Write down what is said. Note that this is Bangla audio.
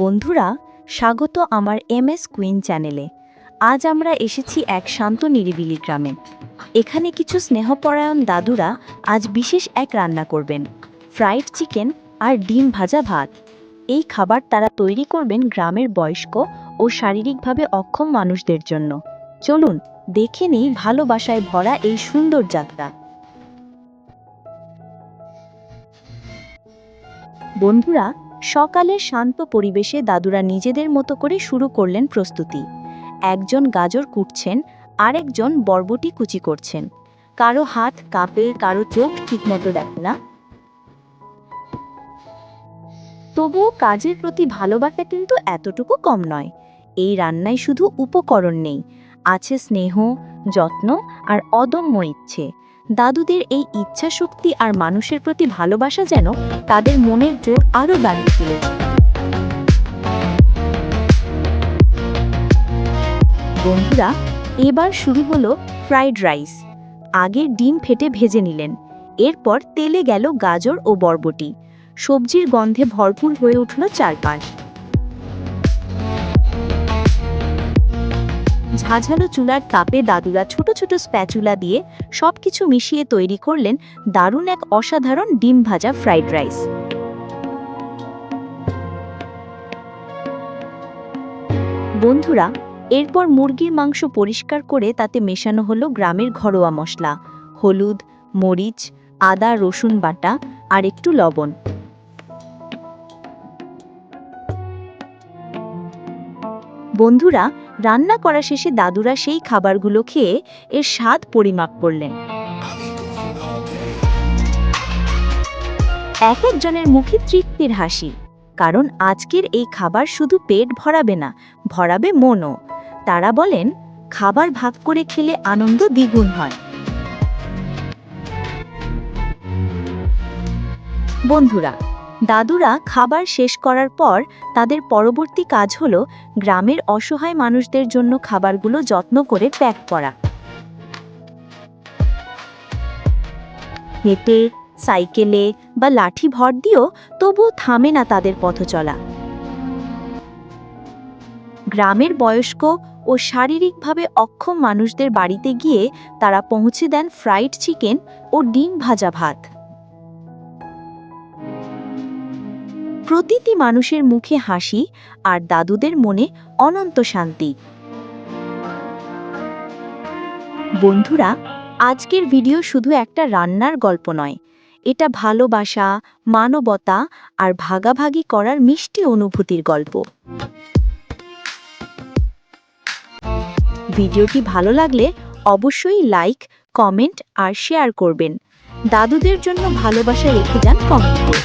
বন্ধুরা, স্বাগত আমার এম এস কুইন চ্যানেলে। আজ আমরা এসেছি এক শান্ত নিরিবিলি গ্রামে। এখানে কিছু স্নেহপরায়ণ দাদুরা আজ বিশেষ এক রান্না করবেন ফ্রাইড চিকেন আর ডিম ভাজা ভাত। এই খাবার তারা তৈরি করবেন গ্রামের বয়স্ক ও শারীরিকভাবে অক্ষম মানুষদের জন্য। চলুন, দেখে নেই ভালোবাসায় ভরা এই সুন্দর যাত্রা। বন্ধুরা সকালের শান্ত পরিবেশে দাদুরা নিজেদের মতো করে শুরু করলেন প্রস্তুতি। একজন গাজর কুটছেন, আরেকজন বরবটি কুচি করছেন। কারও হাত কাঁপে, কারও চোখ ঠিকমতো দেখে না। তবুও কাজের প্রতি ভালোবাসা কিন্তু এতটুকু কম নয়। এই রান্নায় শুধু উপকরণ নেই, আছে স্নেহ, যত্ন আর অদম্য ইচ্ছে। দাদুদের এই ইচ্ছা শক্তি আর মানুষের প্রতি ভালোবাসা যেন তাদের মনের জোর আরও বাড়িয়ে তুলেছে বন্ধুরা, এবার শুরু হলো ফ্রাইড রাইস। আগে ডিম ফেটে ভেজে নিলেন। এরপর তেলে গেল গাজর ও বরবটি। সবজির গন্ধে ভরপুর হয়ে উঠল চারপাশ। ঝাঝালো চুলার তাপে দাদুরা ছোট ছোট স্প্যাচুলা দিয়ে সবকিছু মিশিয়ে তৈরি করলেন দারুণ এক অসাধারণ ডিম ভাজা ফ্রাইড রাইস। বন্ধুরা, এরপর মুরগির মাংস পরিষ্কার করে তাতে মেশানো হলো গ্রামের ঘরোয়া মশলা, হলুদ, মরিচ, আদা, রসুন বাটা আর একটু লবণ। বন্ধুরা রান্না করা শেষে দাদুরা সেই খাবারগুলো খেয়ে এর স্বাদ পরিমাপ করলেন। এক একজনের মুখে তৃপ্তির হাসি, কারণ আজকের এই খাবার শুধু পেট ভরাবে না, ভরাবে মনও। তারা বলেন, খাবার ভাগ করে খেলে আনন্দ দ্বিগুণ হয়। বন্ধুরা দাদুরা খাবার শেষ করার পর তাদের পরবর্তী কাজ হলো গ্রামের অসহায় মানুষদের জন্য খাবারগুলো যত্ন করে প্যাক করা। হেঁটে, সাইকেলে বা লাঠি ভর দিয়েও তবুও থামে না তাদের পথ চলা গ্রামের বয়স্ক ও শারীরিকভাবে অক্ষম মানুষদের বাড়িতে গিয়ে তারা পৌঁছে দেন ফ্রাইড চিকেন ও ডিম ভাজা ভাত। প্রতিটি মানুষের মুখে হাসি আর দাদুদের মনে অনন্ত শান্তি। বন্ধুরা, আজকের ভিডিও শুধু একটা রান্নার গল্প নয়। এটা ভালোবাসা, মানবতা আর ভাগাভাগি করার মিষ্টি অনুভূতির গল্প। ভিডিওটি ভালো লাগলে অবশ্যই লাইক, কমেন্ট আর শেয়ার করবেন। দাদুদের জন্য ভালোবাসা রেখে যান কমেন্টে।